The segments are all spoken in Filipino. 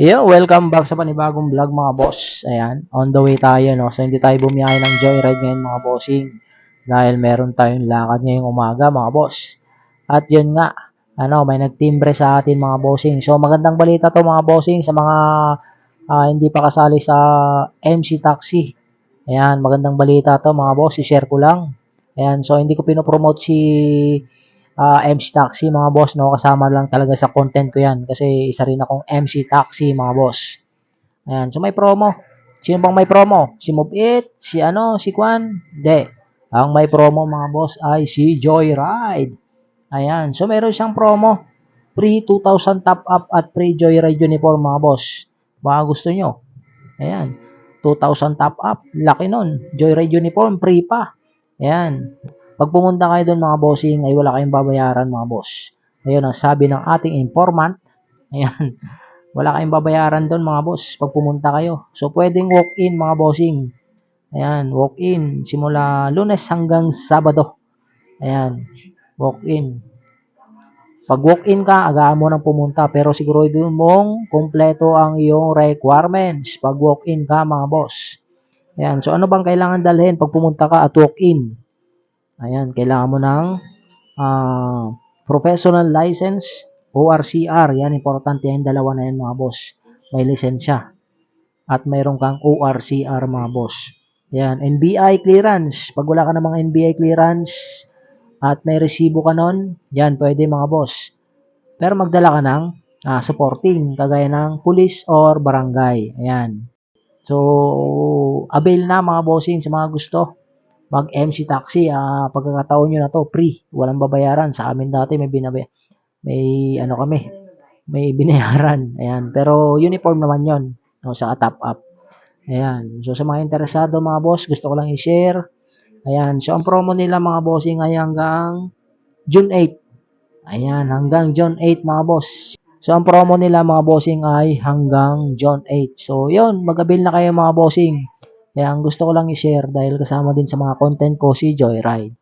Yo, welcome back sa panibagong vlog mga boss. Ayan, on the way tayo no. So hindi tayo bumiyahe ng joyride ngayon mga bossing dahil meron tayong lakad ngayong umaga mga boss. At yun nga, ano, may nagtimbre sa atin mga bossing. So magandang balita to mga bossing sa mga ah, hindi pa kasali sa MC Taxi. Ayan, magandang balita to mga boss, i-share ko lang. Ayan, so hindi ko pinopromote si ah, MC Taxi mga boss no? Kasama lang talaga sa content ko yan kasi isa rin akong MC Taxi mga boss. Ayan so may promo. Sino bang may promo? Si Move It si ano si Kwan? Hindi. Ang may promo mga boss ay si Joyride. Ayan so meron siyang promo. Free 2,000 top up at free Joyride uniform mga boss. Baka gusto nyo. Ayan 2,000 top up laki nun. Joyride uniform free pa. Ayan pag pumunta kayo doon mga bossing ay wala kayong babayaran mga boss. Ayun ang sabi ng ating informant. Ayan. Wala kayong babayaran doon mga boss pag pumunta kayo. So pwedeng walk-in mga bossing. Ayan, walk-in simula Lunes hanggang Sabado. Ayan, walk-in. Pag walk-in ka, agaan mo nang pumunta pero sigurado mong kumpleto ang iyong requirements pag walk-in ka mga boss. Ayan, so ano bang kailangan dalhin pag pumunta ka at walk-in? Ayan, kailangan mo ng ah, professional license, ORCR. Yan, importante yan dalawa na yan mga boss. May lisensya. At mayroon kang ORCR mga boss. Yan, NBI clearance. Pag wala ka namang NBI clearance at may resibo ka nun, yan, pwede mga boss. Pero magdala ka ng ah, supporting, kagaya ng police or barangay. Ayan. So, avail na mga bossing sa mga gusto mag MC taxi ah pagkakataon nyo na to free. Walang babayaran. Sa amin dati may binabay may ano kami may binayaran. Ayan. Pero uniform naman yon no, sa top up. Ayan. So sa mga interesado mga boss gusto ko lang i-share. Ayan. So ang promo nila mga bossing ay hanggang June 8 ayan. Hanggang June 8 mga boss. So ang promo nila mga bossing ay hanggang June 8 so yon mag-avail na kayo mga bossing kaya ang gusto ko lang i-share dahil kasama din sa mga content ko si Joyride.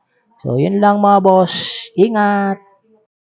So, yun lang mga boss. Ingat!